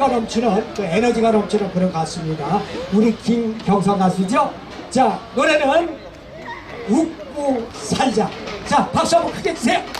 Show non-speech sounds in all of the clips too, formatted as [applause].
파워가 넘치는 그 에너지가 넘치는 그런 가수입니다. 우리 김경선 가수죠. 자 노래는 웃고 살자. 자 박수 한번 크게 주세요.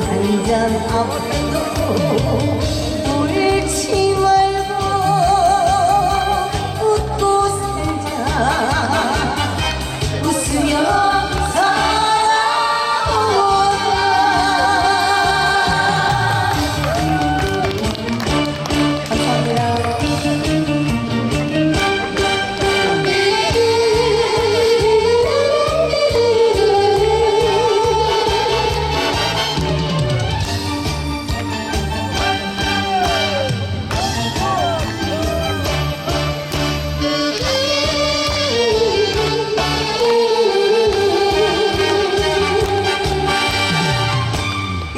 한 잔 앞에도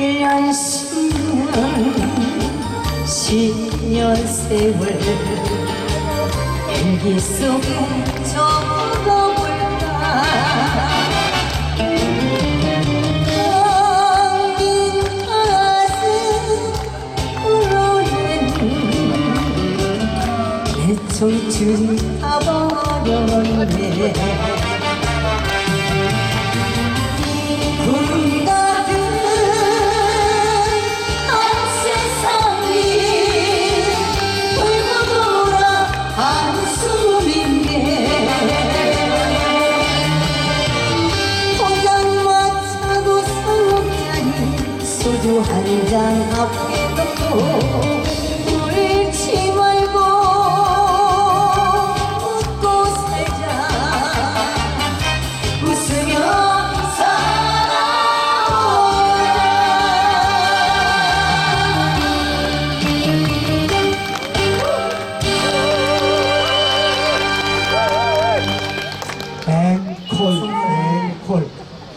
1년 10년 10년 세월 일기 속 적어볼까? 어린 가슴 울어내는 내 청춘 아버렸네. 소주 한 잔 앞에 놓고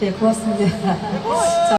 네 고맙습니다 [laughs]